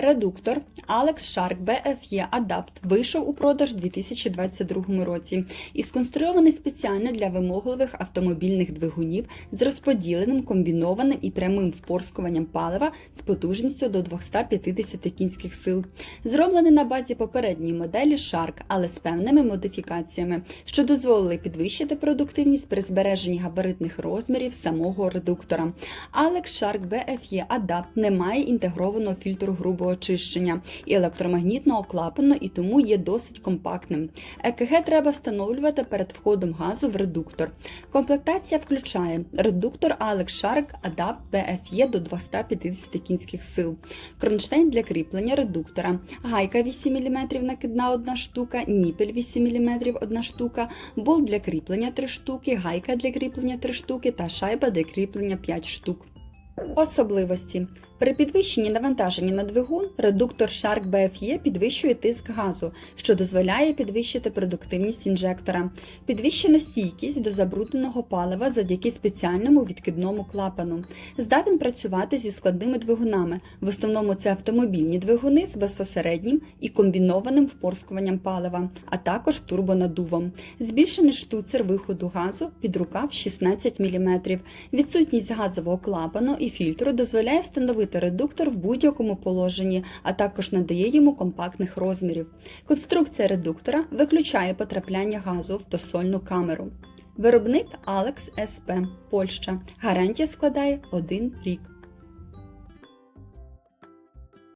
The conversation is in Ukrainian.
Редуктор Alex Shark BFE Adapt вийшов у продаж у 2022 році і сконструйований спеціально для вимогливих автомобільних двигунів з розподіленим, комбінованим і прямим впорскуванням палива з потужністю до 250 кінських сил. Зроблений на базі попередньої моделі Shark, але з певними модифікаціями, що дозволили підвищити продуктивність при збереженні габаритних розмірів самого редуктора. Alex Shark BFE Adapt не має інтегрованого фільтру грубого очищення і електромагнітного клапану, і тому є досить компактним. ЕКГ треба встановлювати перед входом газу в редуктор. Комплектація включає редуктор Alex Shark Adapt BFE до 250 кінських сил, кронштейн для кріплення редуктора, гайка 8 мм накидна 1 штука, ніпель 8 мм 1 штука, болт для кріплення 3 штуки, гайка для кріплення 3 штуки та шайба для кріплення 5 штук. Особливості. При підвищенні навантаження на двигун редуктор Shark BFE підвищує тиск газу, що дозволяє підвищити продуктивність інжектора, підвищена стійкість до забрудненого палива завдяки спеціальному відкидному клапану. Здатен працювати зі складними двигунами. В основному це автомобільні двигуни з безпосереднім і комбінованим впорскуванням палива, а також турбонадувом. Збільшений штуцер виходу газу під рукав 16 мм. Відсутність газового клапану і фільтру дозволяє встановити редуктор в будь-якому положенні, а також надає йому компактних розмірів. Конструкція редуктора виключає потрапляння газу в досольну камеру. Виробник Alex SP, Польща. Гарантія складає 1 рік.